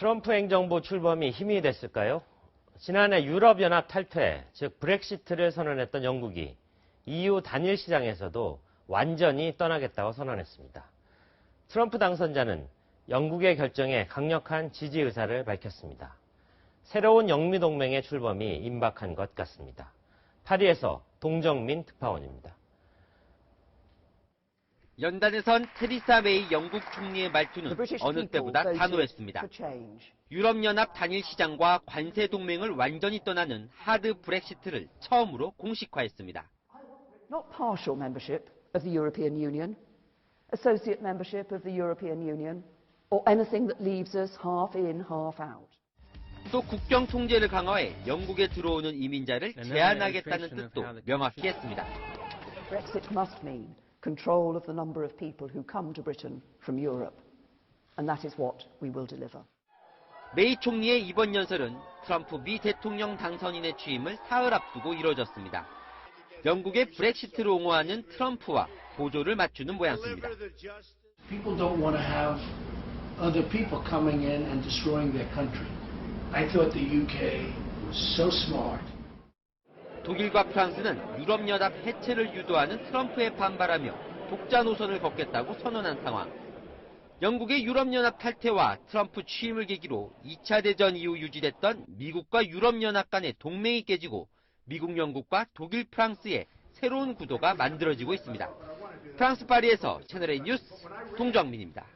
트럼프 행정부 출범이 힘이 됐을까요? 지난해 유럽연합 탈퇴, 즉 브렉시트를 선언했던 영국이 EU 단일 시장에서도 완전히 떠나겠다고 선언했습니다. 트럼프 당선자는 영국의 결정에 강력한 지지 의사를 밝혔습니다. 새로운 영미동맹의 출범이 임박한 것 같습니다. 파리에서 동정민 특파원입니다. 연단에선 테리사 메이 영국 총리의 말투는 어느 때보다 단호했습니다. 유럽연합 단일 시장과 관세 동맹을 완전히 떠나는 하드 브렉시트를 처음으로 공식화했습니다. Not partial membership of the European Union, associate membership of the European Union, or anything that leaves us half in, half out. 또 국경 통제를 강화해 영국에 들어오는 이민자를 제한하겠다는 뜻도 명확히 했습니다. Brexit must mean control of the number of people who come to Britain from Europe. And that is what we will deliver. 메이 총리의 이번 연설은 트럼프 미 대통령 당선인의 취임을 사흘 앞두고 이뤄졌습니다. 영국의 브렉시트를 옹호하는 트럼프와 보조를 맞추는 모양새입니다. People don't want to have other people coming in and destroying their country. I thought the UK was so smart. 독일과 프랑스는 유럽 연합 해체를 유도하는 트럼프에 반발하며 독자 노선을 걷겠다고 선언한 상황. 영국의 유럽연합 탈퇴와 트럼프 취임을 계기로 2차 대전 이후 유지됐던 미국과 유럽연합 간의 동맹이 깨지고 미국, 영국과 독일, 프랑스의 새로운 구도가 만들어지고 있습니다. 프랑스 파리에서 채널A 뉴스 동정민입니다.